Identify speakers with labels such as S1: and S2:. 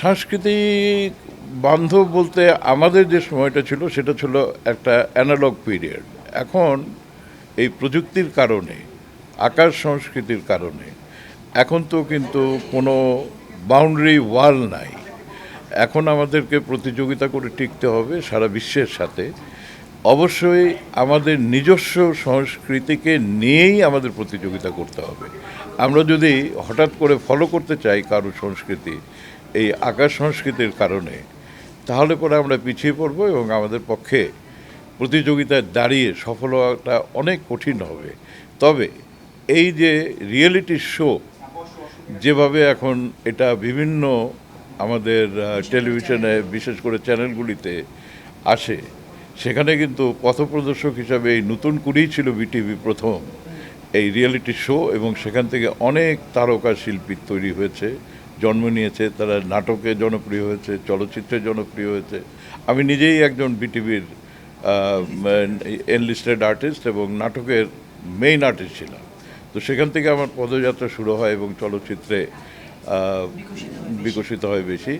S1: সাংস্কৃতিক বান্ধব বলতে আমাদের যে সময়টা ছিল, সেটা ছিল একটা অ্যানালগ পিরিয়ড এখন এই প্রযুক্তির কারণে, আকাশ সংস্কৃতির কারণে, এখন তো কিন্তু কোনো বাউন্ডারি ওয়াল নাই। এখন আমাদেরকে প্রতিযোগিতা করে টিকতে হবে সারা বিশ্বের সাথে। অবশ্যই আমাদের নিজস্ব সংস্কৃতিকে নিয়েই আমাদের প্রতিযোগিতা করতে হবে। আমরা যদি হঠাৎ করে ফলো করতে চাই কারও সংস্কৃতি এই আকাশ সংস্কৃতির কারণে, তাহলে পরে আমরা পিছিয়ে পড়ব এবং আমাদের পক্ষে প্রতিযোগিতায় দাঁড়িয়ে সফল হওয়াটা অনেক কঠিন হবে। তবে এই যে রিয়েলিটি শো যেভাবে এখন এটা বিভিন্ন আমাদের টেলিভিশনে বিশেষ করে চ্যানেলগুলিতে আসে, সেখানে কিন্তু পথপ্রদর্শক হিসাবে এই নতুন কুড়িই ছিল বিটিভি প্রথম এই রিয়েলিটি শো এবং সেখান থেকে অনেক তারকা শিল্পী তৈরি হয়েছে। জন্ম নিয়েছে, তারা নাটকে জনপ্রিয় হয়েছে, চলচ্চিত্রে জনপ্রিয় হয়েছে। আমি নিজেই একজন বিটিভির এনলিস্টেড আর্টিস্ট এবং নাটকের মেইন আর্টিস্ট ছিলাম। তো সেখান থেকে আমার পদযাত্রা শুরু হয় এবং চলচ্চিত্রে বিকশিত হয় বেশি।